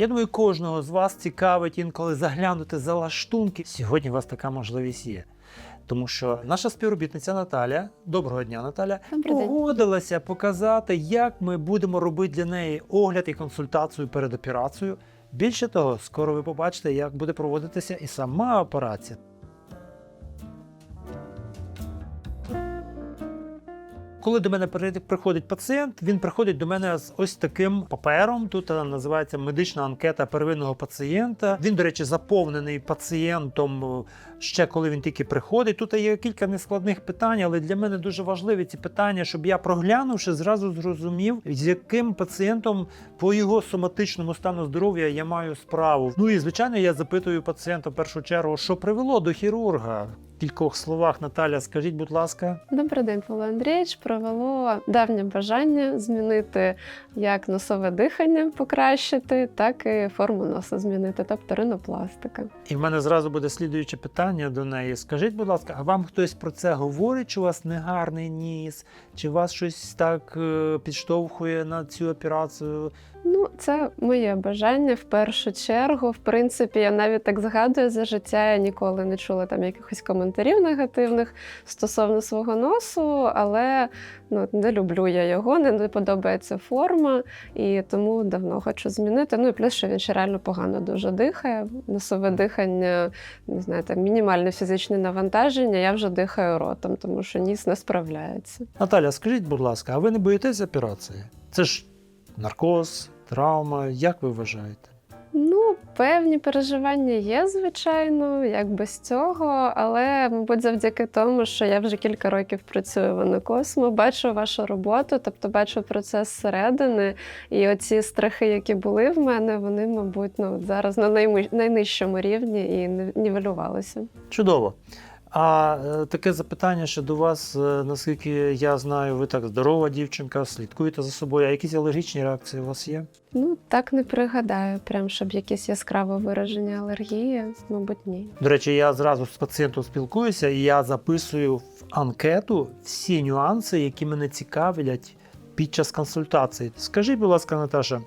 Я думаю, кожного з вас цікавить інколи заглянути за лаштунки. Сьогодні у вас така можливість є. Тому що наша співробітниця Наталя, доброго дня, Наталя, погодилася показати, як ми будемо робити для неї огляд і консультацію перед операцією. Більше того, скоро ви побачите, як буде проводитися і сама операція. Коли до мене при- приходить пацієнт, він приходить до мене з ось таким папером. Тут е, називається медична анкета первинного пацієнта. Він, до речі, заповнений пацієнтом е, ще коли він тільки приходить. Тут є кілька нескладних питань, але для мене дуже важливі ці питання, щоб я проглянувши, зразу зрозумів, з яким пацієнтом по його соматичному стану здоров'я я маю справу. Ну і звичайно, я запитую пацієнта в першу чергу, що привело до хірурга. Кількох словах, Наталя, скажіть, будь ласка. Добрий день, Павло Андрійович. Провело давнє бажання змінити як носове дихання, покращити, так і форму носа змінити, тобто ринопластика. І в мене зразу буде слідуюче питання до неї. Скажіть, будь ласка, а вам хтось про це говорить, чи у вас негарний ніс, чи вас щось так е, підштовхує на цю операцію? Ну, це моє бажання в першу чергу. В принципі, я навіть так згадую за життя. Я ніколи не чула там якихось коментарів негативних стосовно свого носу, але ну не люблю я його, не, подобається форма, і тому давно хочу змінити. Ну і плюс, що він ще реально погано дуже дихає. Носове дихання, не знаю, там мінімальне фізичне навантаження. Я вже дихаю ротом, тому що ніс не справляється. Наталя, скажіть, будь ласка, а ви не боїтесь операції? Це ж наркоз, травма. Як ви вважаєте? Ну, певні переживання є, звичайно, як без цього, але, мабуть, завдяки тому, що я вже кілька років працюю в Анакосмо, бачу вашу роботу, тобто бачу процес зсередини, і оці страхи, які були в мене, вони, мабуть, ну, зараз на найнижчому рівні і нівелювалися. Чудово. А е, таке запитання ще до вас, е, наскільки я знаю, ви так здорова дівчинка, слідкуєте за собою. А якісь алергічні реакції у вас є? Ну, так не пригадаю, прям щоб якісь яскраво виражені алергії, мабуть, ні. До речі, я зразу з пацієнтом спілкуюся, і я записую в анкету всі нюанси, які мене цікавлять під час консультації. Скажіть, будь ласка, Наташа,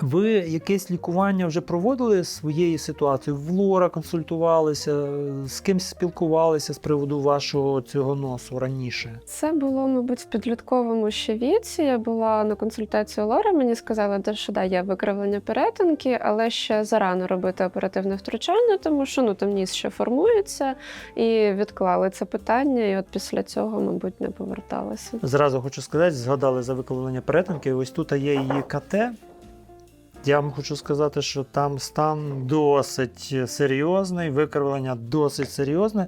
ви якесь лікування вже проводили своєї ситуації? В лора консультувалися, з кимсь спілкувалися з приводу вашого цього носу раніше? Це було, мабуть, в підлітковому ще віці. Я була на консультацію Лори. Мені сказали, що да, є викривлення перетинки, але ще зарано робити оперативне втручання, тому що ну там ніс ще формується, і відклали це питання. І от після цього, мабуть, не поверталася. Зразу хочу сказати, згадали за викладення перетинки. Ось тут є її КТ. Я вам хочу сказати, що там стан досить серйозний, викривлення досить серйозне.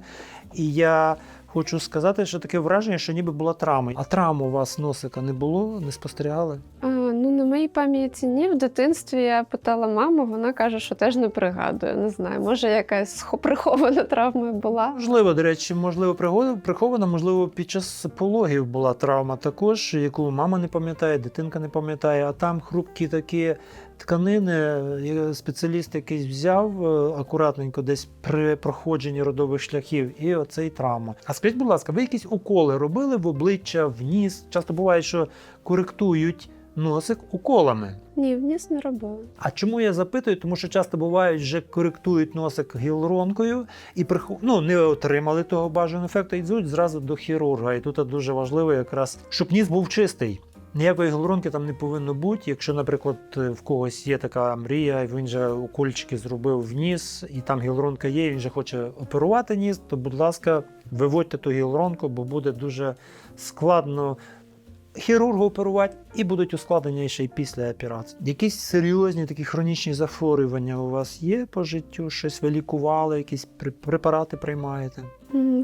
І я хочу сказати, що таке враження, що ніби була травма. А травм у вас носика не було, не спостерігали? Ну на моїй пам'яті ні. В дитинстві я питала маму, вона каже, що теж не пригадує. Не знаю, може якась прихована травма була. Можливо, до речі, можливо, прихована, можливо, під час пологів була травма також, яку мама не пам'ятає, дитинка не пам'ятає, а там хрупкі такі тканини. е, Спеціаліст якийсь взяв е, акуратненько десь при проходженні родових шляхів, і оцей травма. А скажіть, будь ласка, ви якісь уколи робили в обличчя, в ніс? Часто буває, що коректують носик уколами. Ні, вніс не робила. А чому я запитую? Тому що часто бувають, вже коректують носик гіалуронкою і приху... ну, не отримали того бажаного ефекту, і йдуть зразу до хірурга. І тут дуже важливо якраз, щоб ніс був чистий. Ніякої гіалуронки там не повинно бути. Якщо, наприклад, в когось є така мрія, і він же укольчики зробив в ніс, і там гіалуронка є, і він же хоче оперувати ніс, то, будь ласка, виводьте ту гіалуронку, бо буде дуже складно хірургу оперувати, і будуть ускладнення ще й після операції. Якісь серйозні такі хронічні захворювання у вас є по життю? Щось ви лікували, якісь препарати приймаєте?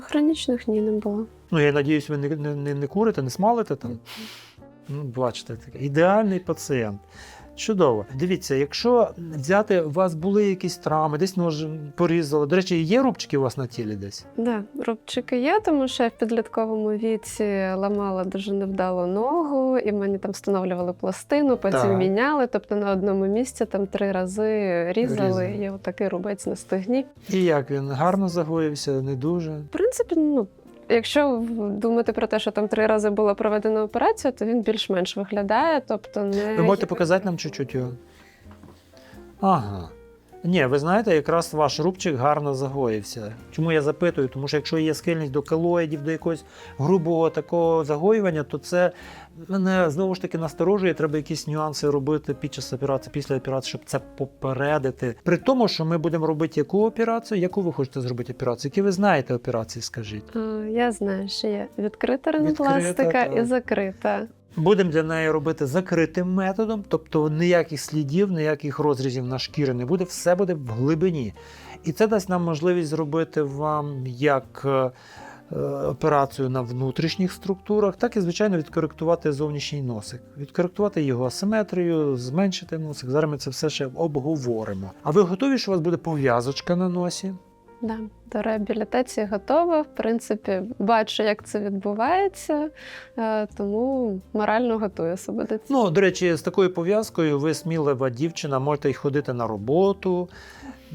Хронічних ні не було. Ну, я надіюсь, ви не, не, не, не курите, не смалите там. Ну, бачите, такий ідеальний пацієнт. Чудово. Дивіться, якщо взяти, у вас були якісь травми, десь нож порізали. До речі, є рубчики у вас на тілі десь? Да, рубчики є, тому що я в підлітковому віці ламала дуже невдало ногу, і мені там встановлювали пластину, потім Так. міняли. Тобто на одному місці там три рази різали. Різали. Є отакий рубець на стегні. І як він гарно загоївся, не дуже. В принципі, ну. Якщо думати про те, що там три рази була проведена операція, то він більш-менш виглядає. Тобто не Ви можете показати нам чуть-чуть його? Ага. Ні, ви знаєте, якраз ваш рубчик гарно загоївся. Чому я запитую? Тому що якщо є схильність до келоїдів, до якогось грубого такого загоювання, то це мене знову ж таки насторожує. Треба якісь нюанси робити під час операції, після операції, щоб це попередити. При тому, що ми будемо робити яку операцію, яку ви хочете зробити операцію, які ви знаєте операції, скажіть. Е, Я знаю, що є відкрита Відкрита, і закрита. Будемо для неї робити закритим методом, тобто ніяких слідів, ніяких розрізів на шкірі не буде, все буде в глибині. І це дасть нам можливість зробити вам як е, операцію на внутрішніх структурах, так і, звичайно, відкоректувати зовнішній носик, відкоректувати його асиметрію, зменшити носик. Зараз ми це все ще обговоримо. А ви готові, що у вас буде пов'язочка на носі? Да. До реабілітації готова. В принципі, бачу, як це відбувається, е, тому морально готую себе до цього. Ну, до речі, з такою пов'язкою ви смілива дівчина, можете й ходити на роботу,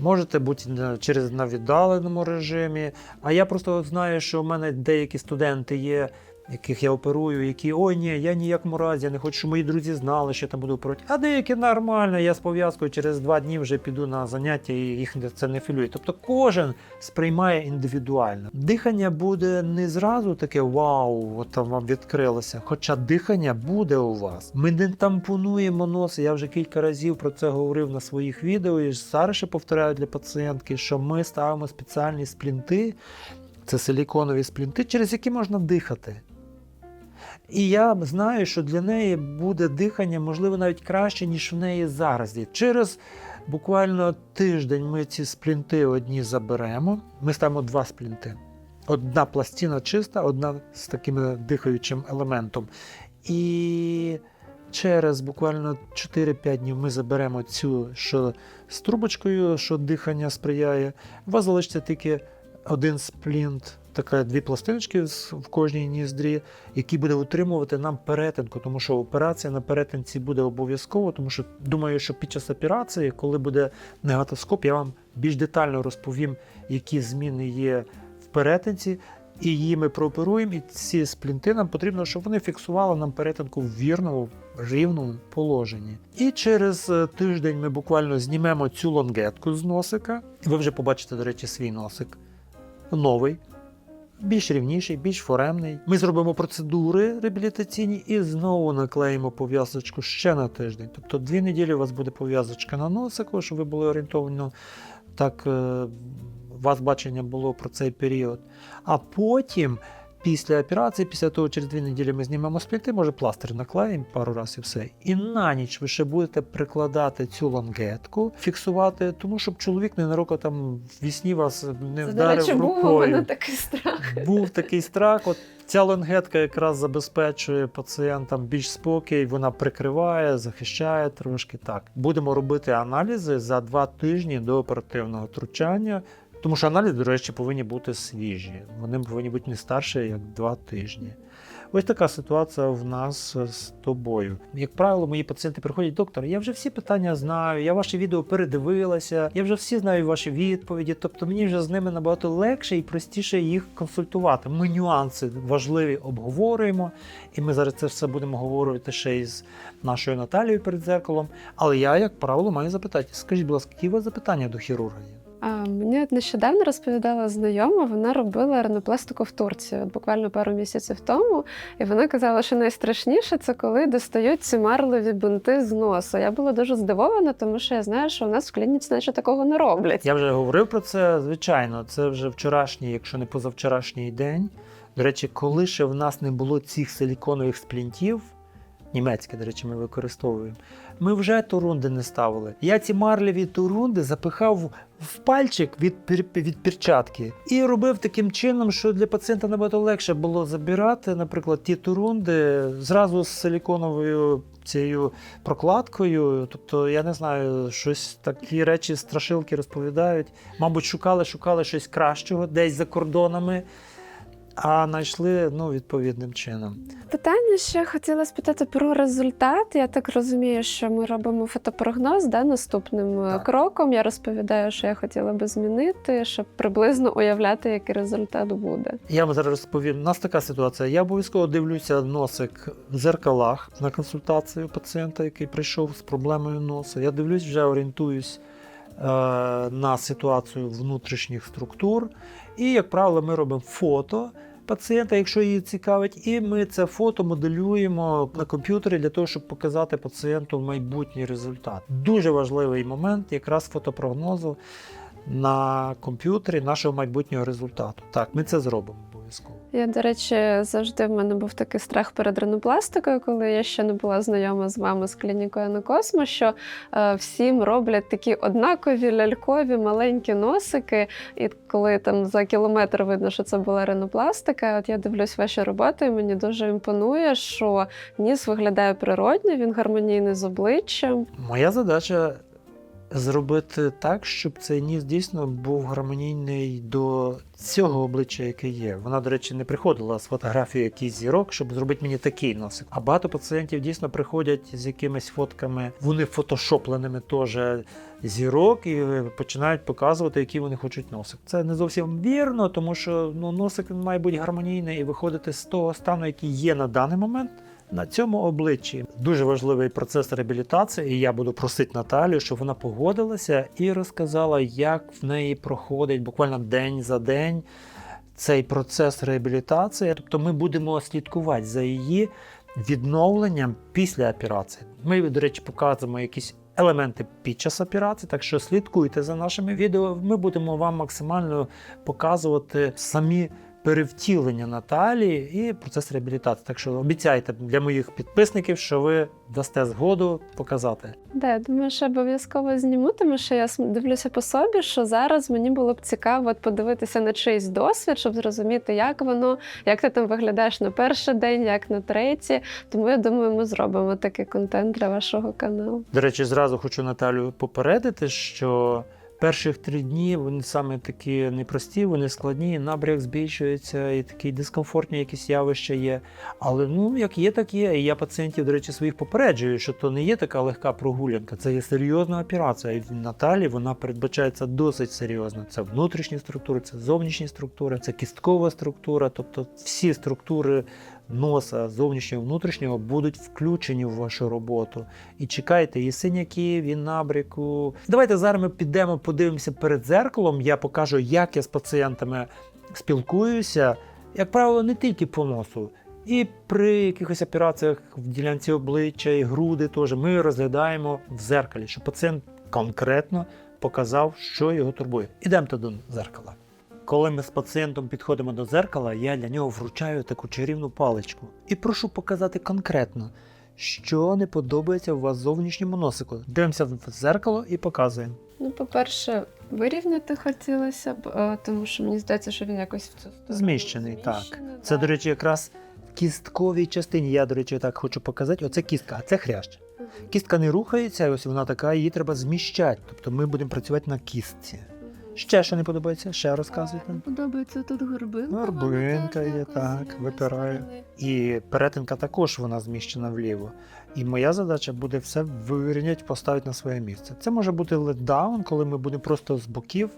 можете бути через на віддаленому режимі. А я просто знаю, що в мене деякі студенти є, яких я оперую, які ой, ні, я ніякому разі, я не хочу, щоб мої друзі знали, що я там буду оперувати. А деякі нормально, я з пов'язкою через два дні вже піду на заняття і їх це не філює. Тобто кожен сприймає індивідуально. Дихання буде не зразу таке вау, от там вам відкрилося. Хоча дихання буде у вас. Ми не тампонуємо носи. Я вже кілька разів про це говорив на своїх відео. І зараз ще повторяю для пацієнтки, що ми ставимо спеціальні сплінти. Це силіконові сплінти, через які можна дихати. І я знаю, що для неї буде дихання, можливо, навіть краще, ніж в неї зараз. Через буквально тиждень ми ці сплінти одні заберемо. Ми ставимо два сплінти. Одна пластина чиста, одна з таким дихаючим елементом. І через буквально 4-5 днів ми заберемо цю, що з трубочкою, що дихання сприяє. У вас залишиться тільки один сплінт, така дві пластиночки в кожній ніздрі, який буде утримувати нам перетинку, тому що операція на перетинці буде обов'язково, тому що думаю, що під час операції, коли буде негатоскоп, я вам більш детально розповім, які зміни є в перетинці. І її ми прооперуємо, і ці сплінти нам потрібно, щоб вони фіксували нам перетинку в вірному, рівному положенні. І через е, тиждень ми буквально знімемо цю лонгетку з носика. Ви вже побачите, до речі, свій носик новий, більш рівніший, більш форемний. Ми зробимо процедури реабілітаційні і знову наклеїмо пов'язочку ще на тиждень. Тобто дві неділі у вас буде пов'язочка на носику, щоб ви були орієнтовані. Так, е, у вас бачення було про цей період. А потім, після операції, після того, через дві неділі ми знімемо спліти, може пластир наклеїмо пару разів і все. І на ніч ви ще будете прикладати цю лонгетку, фіксувати, тому щоб чоловік ненароком там в вісні вас не Це, вдарив речі, був у рукою мене такий страх. був такий страх. От ця лонгетка якраз забезпечує пацієнтам більш спокій, вона прикриває, захищає трошки так. Будемо робити аналізи за два тижні до оперативного втручання. Тому що аналізи, до речі, повинні бути свіжі. Вони повинні бути не старше, як два тижні. Ось така ситуація в нас з тобою. Як правило, мої пацієнти приходять, доктор, я вже всі питання знаю, я ваші відео передивилася, я вже всі знаю ваші відповіді. Тобто мені вже з ними набагато легше і простіше їх консультувати. Ми нюанси важливі обговорюємо, і ми зараз це все будемо говорити ще із нашою Наталією перед зеркалом. Але я, як правило, маю запитати: скажіть, будь ласка, які у вас запитання до хірурга мені нещодавно розповідала знайома, вона робила ринопластику в Турції, буквально пару місяців тому. І вона казала, що найстрашніше це коли достають ці марлеві бунти з носа. Я була дуже здивована, тому що я знаю, що у нас в клініці наче такого не роблять. Я вже говорив про це. Звичайно, це вже вчорашній, якщо не позавчорашній день. До речі, коли ще в нас не було цих силіконових сплінтів, німецькі, до речі, ми використовуємо. Ми вже турунди не ставили. Я ці марлеві турунди запихав в пальчик від, від перчатки і робив таким чином, що для пацієнта набагато легше було забирати, наприклад, ті турунди зразу з силіконовою цією прокладкою. Тобто, я не знаю, щось такі речі, страшилки розповідають. Мабуть, шукали, шукали щось кращого десь за кордонами. А знайшли ну, відповідним чином. Питання ще хотіла спитати про результат. Я так розумію, що ми робимо фотопрогноз да, наступним е, Так. кроком. Я розповідаю, що я хотіла би змінити, щоб приблизно уявляти, який результат буде. Я вам зараз розповім. У нас така ситуація. Я обов'язково дивлюся носик в зеркалах на консультацію пацієнта, який прийшов з проблемою носа. Я дивлюсь, вже орієнтуюсь на ситуацію внутрішніх структур. І, як правило, ми робимо фото пацієнта, якщо її цікавить, і ми це фото моделюємо на комп'ютері для того, щоб показати пацієнту майбутній результат. Дуже важливий момент якраз фотопрогнозу на комп'ютері нашого майбутнього результату. Так, ми це зробимо обов'язково. Я, до речі, завжди в мене був такий страх перед ринопластикою, коли я ще не була знайома з вами з клінікою на Космо, що е, всім роблять такі однакові лялькові маленькі носики. І коли там за кілометр видно, що це була ринопластика, от я дивлюсь ваші роботи, і мені дуже імпонує, що ніс виглядає природньо, він гармонійний з обличчям. Моя задача зробити так, щоб цей ніс дійсно був гармонійний до цього обличчя, яке є. Вона, до речі, не приходила з фотографією якийсь зірок, щоб зробити мені такий носик. А багато пацієнтів дійсно приходять з якимись фотками, вони фотошопленими теж зірок і починають показувати, який вони хочуть носик. Це не зовсім вірно, тому що ну, носик має бути гармонійний і виходити з того стану, який є на даний момент. На цьому обличчі дуже важливий процес реабілітації, і я буду просити Наталію, щоб вона погодилася і розказала, як в неї проходить буквально день за день цей процес реабілітації. Тобто ми будемо слідкувати за її відновленням після операції. Ми, до речі, показуємо якісь елементи під час операції, так що слідкуйте за нашими відео. Ми будемо вам максимально показувати самі перевтілення Наталії і процес реабілітації. Так що обіцяйте для моїх підписників, що ви дасте згоду показати. Да, я думаю, що обов'язково зніму, тому що я дивлюся по собі, що зараз мені було б цікаво от подивитися на чийсь досвід, щоб зрозуміти, як воно, як ти там виглядаєш на перший день, як на третій. Тому я думаю, ми зробимо такий контент для вашого каналу. До речі, зразу хочу Наталю попередити, що перших три дні вони саме такі непрості, вони складні, набряк збільшується, і такі дискомфортні якісь явища є. Але ну як є, так є. І я пацієнтів, до речі, своїх попереджую, що то не є така легка прогулянка, це є серйозна операція. І в Наталі вона передбачається досить серйозно. Це внутрішні структури, це зовнішні структури, це кісткова структура, тобто всі структури. Носа зовнішнього внутрішнього будуть включені в вашу роботу. І чекайте, і синяків, і набряку. Давайте зараз ми підемо, подивимося перед зеркалом. Я покажу, як я з пацієнтами спілкуюся. Як правило, не тільки по носу. І при якихось операціях в ділянці обличчя і груди теж ми розглядаємо в зеркалі, щоб пацієнт конкретно показав, що його турбує. Ідемо до зеркала. Коли ми з пацієнтом підходимо до зеркала, я для нього вручаю таку чарівну паличку і прошу показати конкретно, що не подобається у вас зовнішньому носику. Дивимося в зеркало і показуємо. Ну, по-перше, вирівняти хотілося б, е, тому що мені здається, що він якось в цю сторону Зміщений, так. зміщений, Це, до речі, якраз в кістковій частині. Я, до речі, так хочу показати. Оце кістка, а це хрящ. Кістка не рухається, ось вона така, її треба зміщати. Тобто ми будемо працювати на кістці. Ще що не подобається? Ще розказуйте. Не подобається тут горбинка. Горбинка є, так, випираю. випирає. І перетинка також вона зміщена вліво. І моя задача буде все вирівняти, поставити на своє місце. Це може бути летдаун, коли ми будемо просто з боків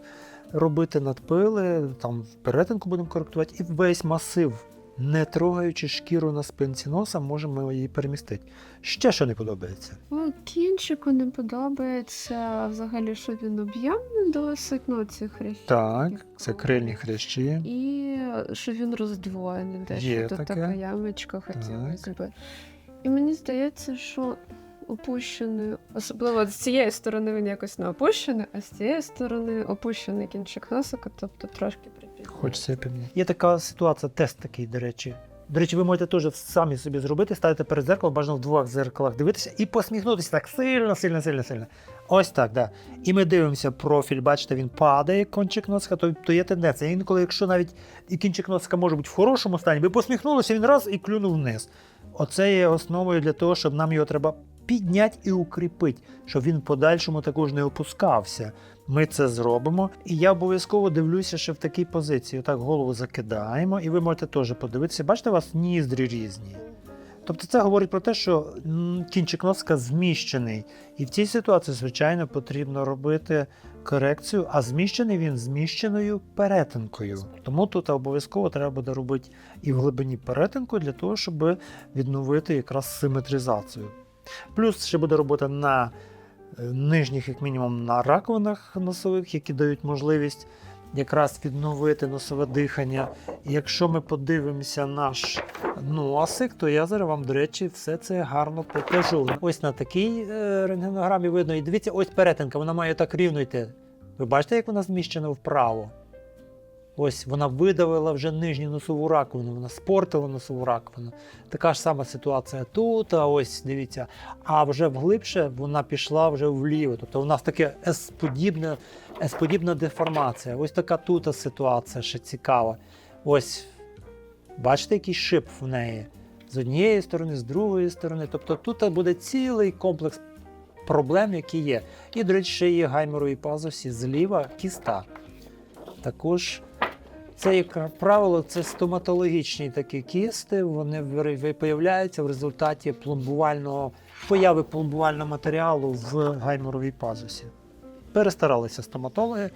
робити надпили, там в перетинку будемо коректувати, і весь масив, не трогаючи шкіру на спинці носа, можемо її перемістити. Ще що не подобається. О, кінчику не подобається взагалі, що він об'ємний досить, ну ці хрящі. Так, це крильні хрящі. І що він роздвоєний де Є Тут таке. така ямочка хотілося би. І мені здається, що опущений, особливо з цієї сторони він якось не опущений, а з цієї сторони опущений кінчик носика, тобто трошки припідняти. Хочеться підняти. Є така ситуація, тест такий, до речі. До речі, ви можете теж самі собі зробити, ставити перед зеркалом, бажано в двох зеркалах дивитися і посміхнутися так сильно, сильно, сильно, сильно. Ось так, да. І ми дивимося профіль, бачите, він падає, кончик носика, то, то є тенденція. Інколи, якщо навіть і кінчик носика може бути в хорошому стані, ви посміхнулися, він раз і клюнув вниз. Оце є основою для того, щоб нам його треба підняти і укріпити, щоб він в подальшому також не опускався. Ми це зробимо. І я обов'язково дивлюся, що в такій позиції. Отак голову закидаємо, і ви можете теж подивитися. Бачите, у вас ніздрі різні. Тобто це говорить про те, що кінчик носка зміщений. І в цій ситуації, звичайно, потрібно робити корекцію, а зміщений він зміщеною перетинкою. Тому тут обов'язково треба буде робити і в глибині перетинку для того, щоб відновити якраз симетризацію. Плюс ще буде робота на е, нижніх, як мінімум, на раковинах носових, які дають можливість якраз відновити носове дихання. І якщо ми подивимося наш носик, то я зараз вам, до речі, все це гарно покажу. Ось на такій е, рентгенограмі видно. І дивіться, ось перетинка, вона має так рівно йти. Ви бачите, як вона зміщена вправо? Ось вона видавила вже нижню носову раковину, вона спортила носову раковину. Така ж сама ситуація тут, а ось дивіться. А вже вглибше вона пішла вже вліво. Тобто у нас таке S-подібне, S-подібна деформація. Ось така тут ситуація ще цікава. Ось бачите, який шип в неї з однієї сторони, з другої сторони. Тобто тут буде цілий комплекс проблем, які є. І, до речі, ще є гайморові пазусі зліва кіста. Також це, як правило, це стоматологічні такі кісти. Вони ви- ви- появляються в результаті пломбувального появи пломбувального матеріалу в гайморовій пазусі. Перестаралися стоматологи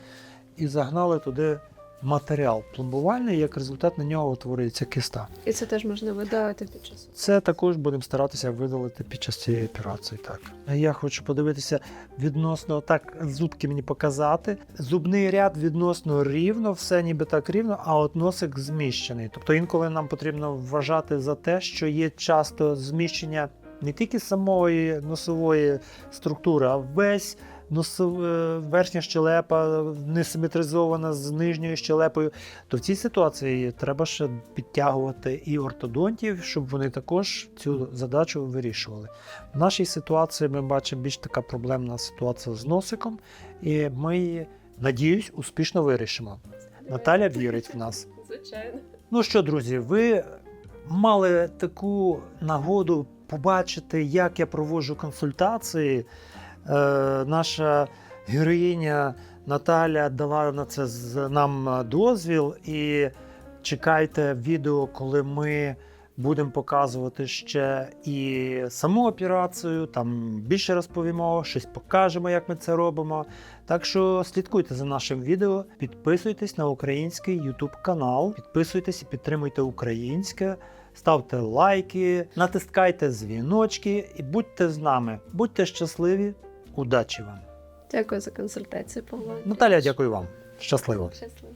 і загнали туди матеріал пломбувальний, як результат на нього утворюється киста. І це теж можна видалити під час. Це також будемо старатися видалити під час цієї операції. Так я хочу подивитися відносно так, зубки мені показати. Зубний ряд відносно рівно, все ніби так рівно, а от носик зміщений. Тобто інколи нам потрібно вважати за те, що є часто зміщення не тільки самої носової структури, а весь. Носов... е, верхня щелепа не симетризована з нижньою щелепою, то в цій ситуації треба ще підтягувати і ортодонтів, щоб вони також цю задачу вирішували. В нашій ситуації ми бачимо більш така проблемна ситуація з носиком, і ми її, надіюсь, успішно вирішимо. Наталя вірить в нас. Звичайно. Ну що, друзі, ви мали таку нагоду побачити, як я проводжу консультації. Е, наша героїня Наталя дала на це нам дозвіл. І чекайте відео, коли ми будемо показувати ще і саму операцію. Там більше розповімо, щось покажемо, як ми це робимо. Так що слідкуйте за нашим відео, підписуйтесь на український YouTube канал, підписуйтесь і підтримуйте українське. Ставте лайки, натискайте дзвіночки і будьте з нами. Будьте щасливі, удачі вам! Дякую за консультацію, Павло. Наталя, дякую вам. Щасливо! Щасливо.